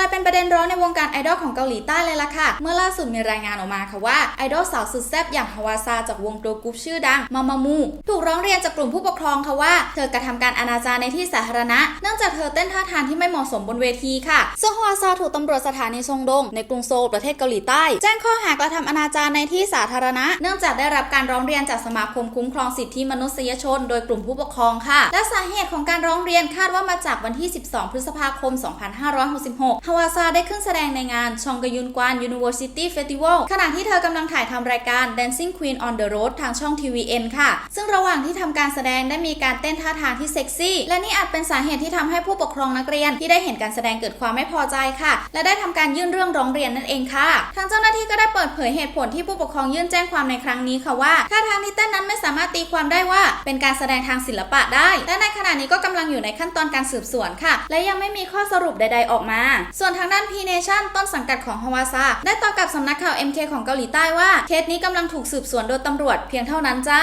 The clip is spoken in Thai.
ลายเป็นประเด็นร้อนในวงการไอดอลของเกาหลีใต้เลยล่ะค่ะ เมื่อล่าสุดมีรายงานออกมาค่ะว่าไอดอลสาวสุดแซ่บอย่างฮาวาซาจากวงโกลกรุ๊ปชื่อดังมามามูถูกร้องเรียนจากกลุ่มผู้ปกครองค่ะว่าเธอกระทำการอนาจารในที่สาธารณะ เนื่องจากเธอเต้นท่าทางที่ไม่เหมาะสมบนเวทีค่ะซึ่งฮาวาซาถูกตำรวจสถานีซงดงในกรุงโซลประเทศเกาหลีใต้ แจ้งข้อหากระทำอนาจารในที่สาธารณะ เนื่องจากได้รับการร้องเรียนจากสมาคมคุ้มครองสิทธิมนุษยชน โดยกลุ่มผู้ปกครองค่ะ และสาเหตุของการร้องเรียนคาดว่ามาจากวันที่ 12 พฤษภาคม 2566ฮาวาซาได้ขึ้นแสดงในงานชองกยุนกวาน University Festival ขณะที่เธอกำลังถ่ายทำรายการ Dancing Queen on the Road ทางช่อง TVN ค่ะ ซึ่งระหว่างที่ทำการแสดงได้มีการเต้นท่าทางที่เซ็กซี่ และนี่อาจเป็นสาเหตุที่ทำให้ผู้ปกครองนักเรียนที่ได้เห็นการแสดงเกิดความไม่พอใจค่ะ และได้ทำการยื่นเรื่องร้องเรียนนั่นเองค่ะ ทางเจ้าหน้าที่ก็ได้เปิดเผยเหตุผลที่ผู้ปกครองยื่นแจ้งความในครั้งนี้ค่ะว่าท่าทางที่เต้นนั้นไม่สามารถตีความได้ว่าเป็นการแสดงทางศิลปะได้และในขณะนี้ก็กำลังอยู่ในขั้นตอนการสืบสวนค่ะ และยังไม่มีข้อสรุปใด ๆออกมาส่วนทางด้าน P Nation ต้นสังกัดของฮาวาซาได้ตอบกับสำนักข่าว MK ของเกาหลีใต้ว่าเคสนี้กำลังถูกสืบสวนโดยตำรวจเพียงเท่านั้นจ้า